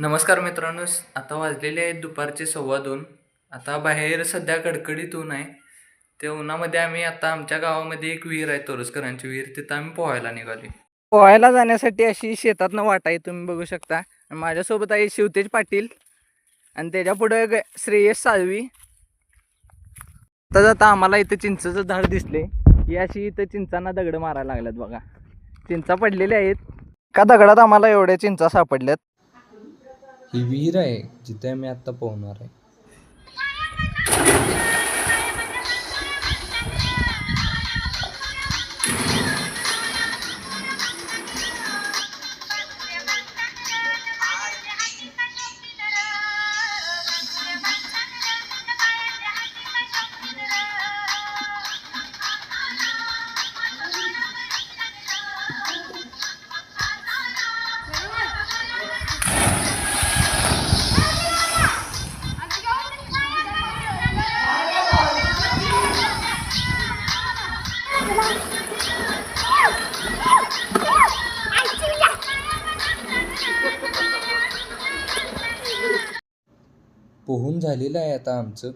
नमस्कार मित्रांनो आता वाजलेले आहेत दुपारचे सव्वा दोन. आता बाहेर सध्या कडकडीत ऊन आहे. त्या उन्हामध्ये आम्ही आता आमच्या गावामध्ये एक विहीर आहे तोरसकरांची विहीर. तिथं आम्ही पोहायला निघालो पोहायला जाण्यासाठी अशी शेतातनं वाट आहे तुम्ही बघू शकता. माझ्यासोबत आहे शिवतेज पाटील. आणि त्याच्या पुढे ग- श्रेयस साळवी. आता आम्हाला इथं चिंचचं झाड दिसले ही अशी इथं चिंचांना दगड मारायला लागल्यात बघा. चिंचा पडलेल्या आहेत. का दगडात आम्हाला एवढ्या चिंचा सापडल्यात. ही विहीर आहे जिथे मी आता पोहणार आहे. पोहून झालेलं आहे आता आमचं.